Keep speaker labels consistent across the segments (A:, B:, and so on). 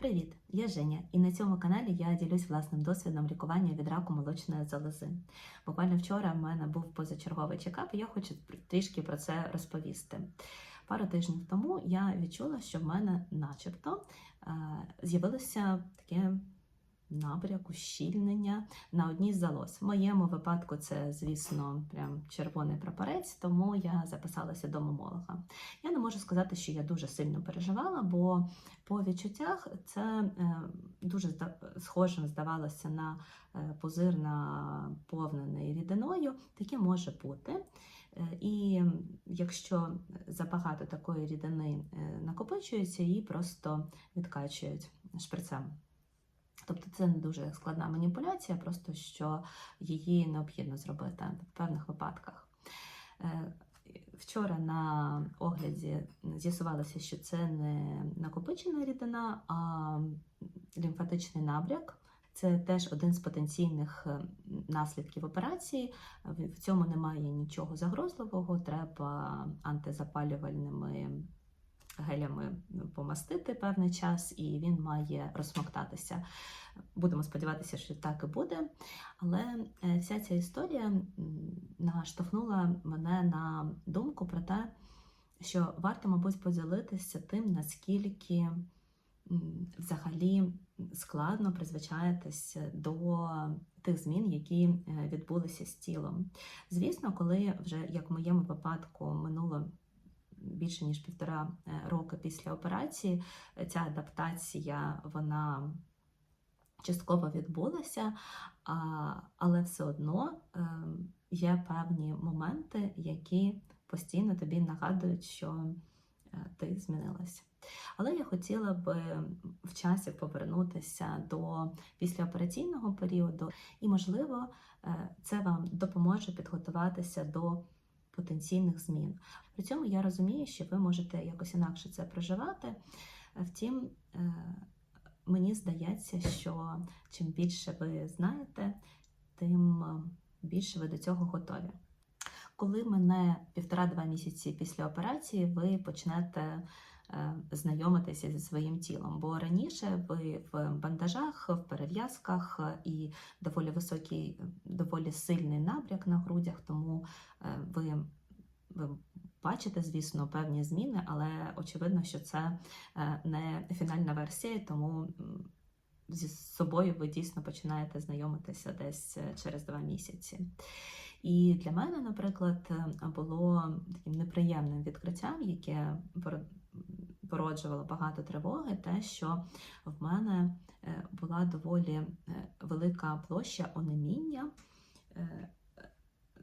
A: Привіт, я Женя, і на цьому каналі я ділюсь власним досвідом лікування від раку молочної залози. Буквально вчора в мене був позачерговий чекап, і я хочу трішки про це розповісти. Пару тижнів тому я відчула, що в мене, начебто, е, з'явилося таке набряк, ущільнення на одній з залоз. В моєму випадку це, звісно, прям червоний прапорець, тому я записалася до мамолога. Я не можу сказати, що я дуже сильно переживала, бо по відчуттях це е, дуже схожим здавалося на е, пузир наповнений рідиною. Таке може бути. Е, І якщо забагато такої рідини накопичується, її просто відкачують шприцем. Тобто це не дуже складна маніпуляція, просто що її необхідно зробити в певних випадках. Е, Вчора на огляді з'ясувалося, що це не накопичена рідина, а лімфатичний набряк. Це теж один з потенційних е, наслідків операції. В в цьому немає нічого загрозливого. Треба антизапалювальними гелями помастити певний час, і він має розсмоктатися. Будемо сподіватися, що так і буде. Але е, вся ця історія наштовхнула мене на думку про те, що варто, мабуть, поділитися тим, наскільки взагалі складно призвичаєтесь до тих змін, які е, відбулися з тілом. Звісно, коли вже як в моєму випадку минуло більше ніж півтора е, роки після операції, ця адаптація вона частково відбулася, але все одно е, є певні моменти, які постійно тобі нагадують, що е, ти змінилась. Але я хотіла би в часі повернутися до післяопераційного періоду, і, можливо, це вам допоможе підготуватися до потенційних змін. При цьому я розумію, що ви можете якось інакше це проживати. Втім, е, мені здається, що чим більше ви знаєте, тим е, більше ви до цього готові. Коли мене півтора-два місяці після операції, ви почнете е, знайомитися зі своїм тілом, бо раніше ви в бандажах, в перев'язках е, і доволі високий, е, доволі сильний набряк на грудях, тому е, ви, ви бачите, звісно, певні зміни, але очевидно, що це е, не фінальна версія, тому зі собою ви дійсно починаєте знайомитися десь е, через два місяці. І для мене, наприклад, е, було таким неприємним відкриттям, яке породжувало багато тривоги, те, що в мене е, була доволі е, велика площа онеміння е,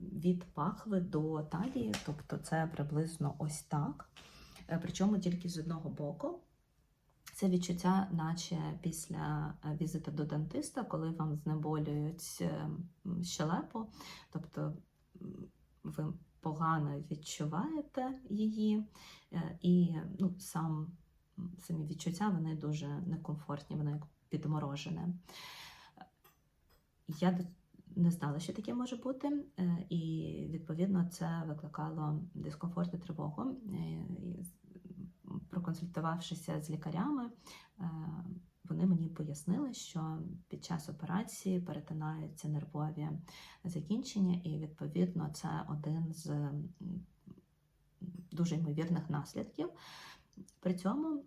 A: від пахви до талії, тобто це приблизно ось так. Причому тільки з одного боку. Це відчуття, наче після візиту до дантиста, коли вам знеболюють е, щелепу, тобто ви погано відчуваєте її, е, і ну, сам, самі відчуття вони дуже некомфортні, воно як підморожене. Я не знала, що таке може бути, е, і відповідно це викликало дискомфорт і тривогу. Е, Проконсультувавшися з лікарями, вони мені пояснили, що під час операції перетинаються нервові закінчення, і відповідно це один з дуже ймовірних наслідків. При цьому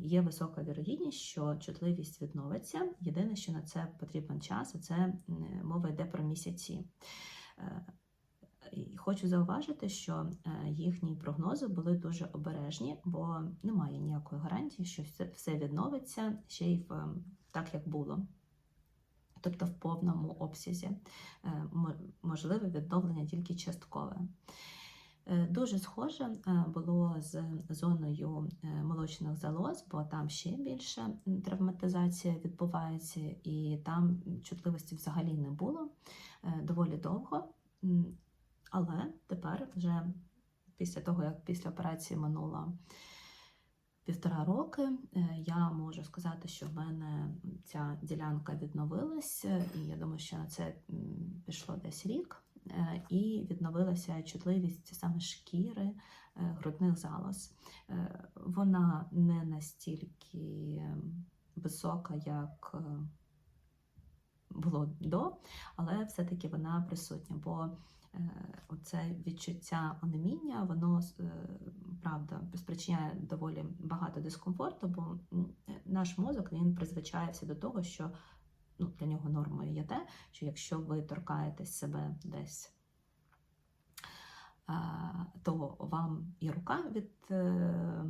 A: є висока вірогідність, що чутливість відновиться. Єдине, що на це потрібен час, і це мова йде про місяці. Е, Хочу зауважити, що е, їхні прогнози були дуже обережні, бо немає ніякої гарантії, що все- відновиться ще й в ем, так, як було. Тобто в повному обсязі Е, можливе відновлення тільки часткове. Е, Дуже схоже е, було з зоною е, молочних залоз, бо там ще більше травматизація відбувається, і там чутливості взагалі не було е, доволі довго. Але тепер, вже після того, як після операції минуло півтора роки, е, я можу сказати, що в мене ця ділянка відновилася, і я думаю, що на це пішло десь рік. Е, І відновилася чутливість саме шкіри е, грудних залоз. Вона не настільки висока, як було до, але все-таки вона присутня. Бо оце відчуття онеміння, воно е, правда спричиняє доволі багато дискомфорту, бо наш мозок він призвичається до того, що ну, для нього нормою є те, що якщо ви торкаєтесь себе десь, то вам і рука від е,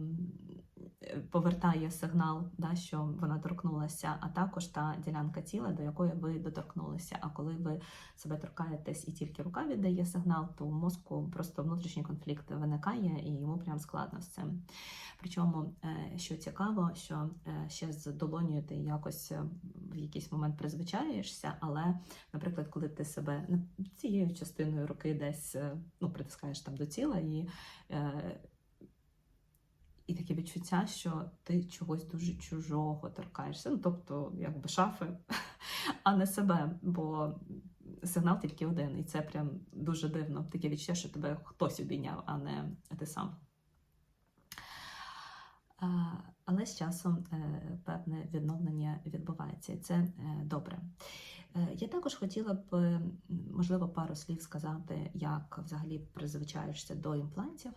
A: повертає сигнал, да, що вона торкнулася, а також та ділянка тіла, до якої ви доторкнулися. А коли ви себе торкаєтесь і тільки рука віддає сигнал, то у мозку просто внутрішній конфлікт виникає і йому прям складно з цим. Причому, е, що цікаво, що е, ще з долонію ти якось е, в якийсь момент призвичаєшся, але, наприклад, коли ти себе цією частиною руки десь ну, притискаєш там до тіла і. І таке відчуття, що ти чогось дуже чужого торкаєшся, ну тобто, якби шафи, а не себе, бо сигнал тільки один, і це прям дуже дивно. Таке відчуття, що тебе хтось обійняв, а не ти сам. Але з часом е, певне відновлення відбувається, і це е, добре. Е, Я також хотіла б, можливо, пару слів сказати, як взагалі призвичаєшся до імплантів.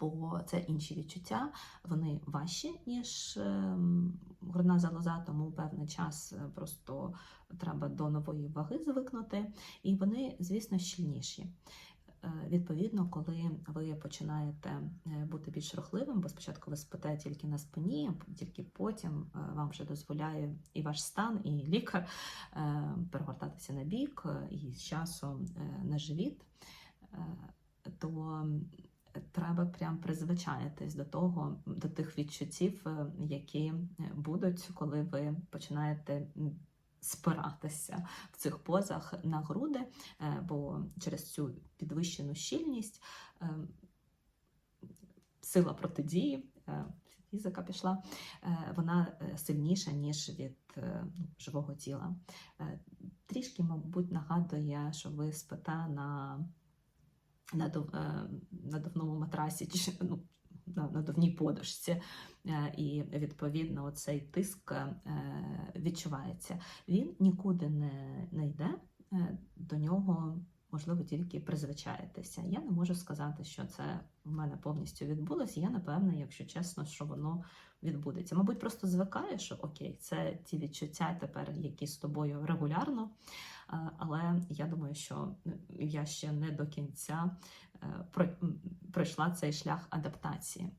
A: Бо це інші відчуття, вони важчі, ніж ем, грудна залоза, тому певний час е, просто треба до нової ваги звикнути, і вони, звісно, щільніші. Е, Відповідно, коли ви починаєте е, бути більш рухливим, бо спочатку ви спите тільки на спині, тільки потім вам вже дозволяє і ваш стан, і лікар перегортатися на бік, і з часом на живіт, то треба прям призвичаєтесь до того, до тих відчуттів, е, які е, будуть, коли ви починаєте спиратися в цих позах на груди, е, бо через цю підвищену щільність сила протидії. Фізика пішла, вона сильніша, ніж від ну, живого тіла. Трішки, мабуть, нагадує, що ви спите на на надувному матрасі, чи ну, на надувній подушці, Е, і відповідно цей тиск е, відчувається. Він нікуди не, не йде, е, до нього можливо тільки призвичаєтеся. Я не можу сказати, що це в мене повністю відбулося. Я напевно, якщо чесно, що воно відбудеться. Мабуть, просто звикаю, що окей, це ті відчуття тепер, які з тобою регулярно. Але я думаю, що я ще не до кінця е, пройшла цей шлях адаптації.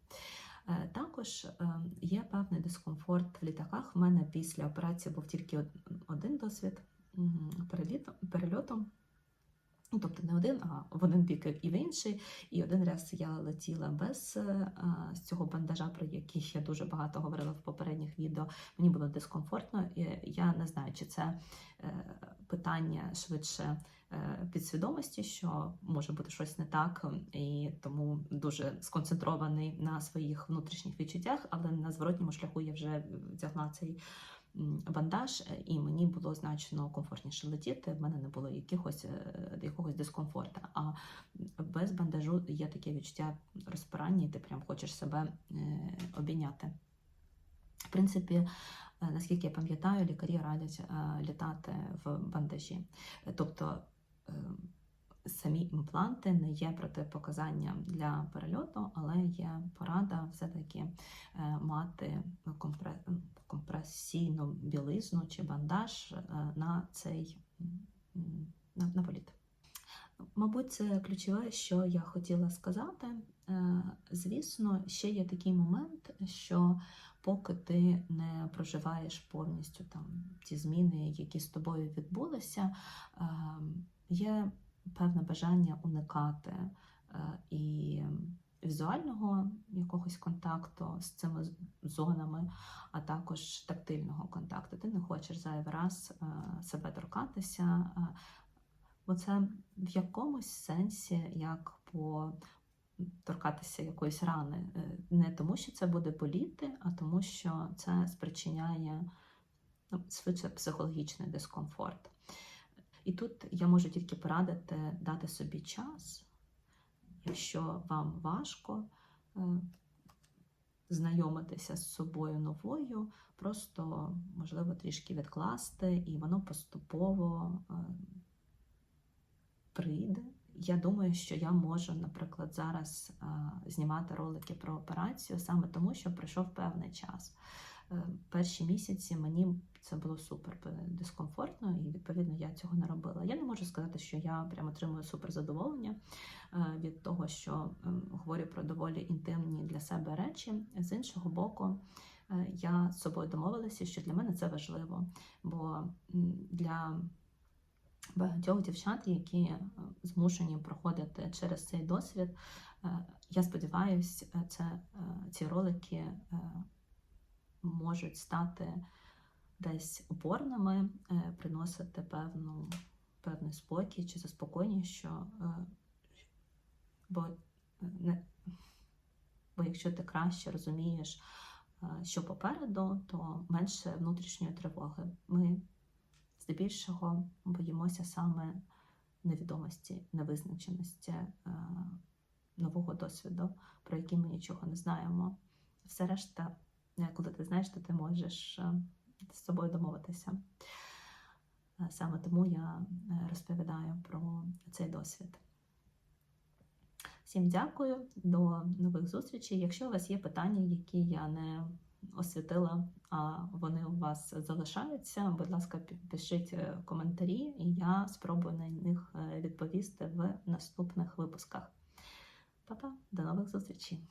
A: Е, Також е, є певний дискомфорт в літаках. В мене після операції був тільки один досвід м, переліту, перельоту. Ну, тобто не один, а в один бік і в інший. І один раз я летіла без е, а, цього бандажа, про який я дуже багато говорила в попередніх відео. Мені було дискомфортно. І я не знаю, чи це е, питання швидше е, підсвідомості, що може бути щось не так, і тому дуже сконцентрований на своїх внутрішніх відчуттях, але на зворотньому шляху я вже вдягла цей бандаж, е, і мені було значно комфортніше летіти. В мене не було якихось е, якогось дискомфорту. А без бандажу є таке відчуття розпирання, і ти прям хочеш себе е, обійняти. В принципі, наскільки я пам'ятаю, лікарі радять літати в бандажі. Тобто е, самі імпланти не є протипоказанням для перельоту, але є порада все-таки е, мати компресійну білизну чи бандаж е, на цей на, політ. Мабуть, це ключове, що я хотіла сказати. Е, Звісно, ще є такий момент, що поки ти не проживаєш повністю там ті зміни, які з тобою відбулися, е, є певне бажання уникати е, і візуального якогось контакту з цими зонами, а також тактильного контакту. Ти не хочеш зайвий раз е, себе торкатися. е, Бо це в якомусь сенсі як по торкатися якоїсь рани. Не тому, що це буде боліти, а тому, що це спричиняє ну, психологічний дискомфорт. І тут я можу тільки порадити дати собі час, якщо вам важко, е, знайомитися з собою новою, просто можливо трішки відкласти, і воно поступово е, прийде. Я думаю, що я можу, наприклад, зараз е, знімати ролики про операцію саме тому, що пройшов певний час. Е, Перші місяці мені це було супер дискомфортно, і відповідно я цього не робила. Я не можу сказати, що я прям отримую супер задоволення е, від того, що ем, говорю про доволі інтимні для себе речі. З іншого боку, е, я з собою домовилася, що для мене це важливо, бо для багатьох дівчат, які змушені проходити через цей досвід. Я сподіваюся, це ці ролики можуть стати десь опорними, е, приносити певну, певний спокій чи заспокоєння, що е, бо, е, не, бо якщо ти краще розумієш, що попереду, то менше внутрішньої тривоги. Ми здебільшого боїмося саме невідомості, невизначеності нового досвіду, про який ми нічого не знаємо. Все решта, коли ти знаєш, то ти можеш е, з собою домовитися. Е, Саме тому я е, розповідаю про цей досвід. Всім дякую, до нових зустрічей. Якщо у вас є питання, які я не освітила, а вони у вас залишаються, будь ласка, пишіть коментарі, і я спробую на них відповісти в наступних випусках. Па-па, до нових зустрічей!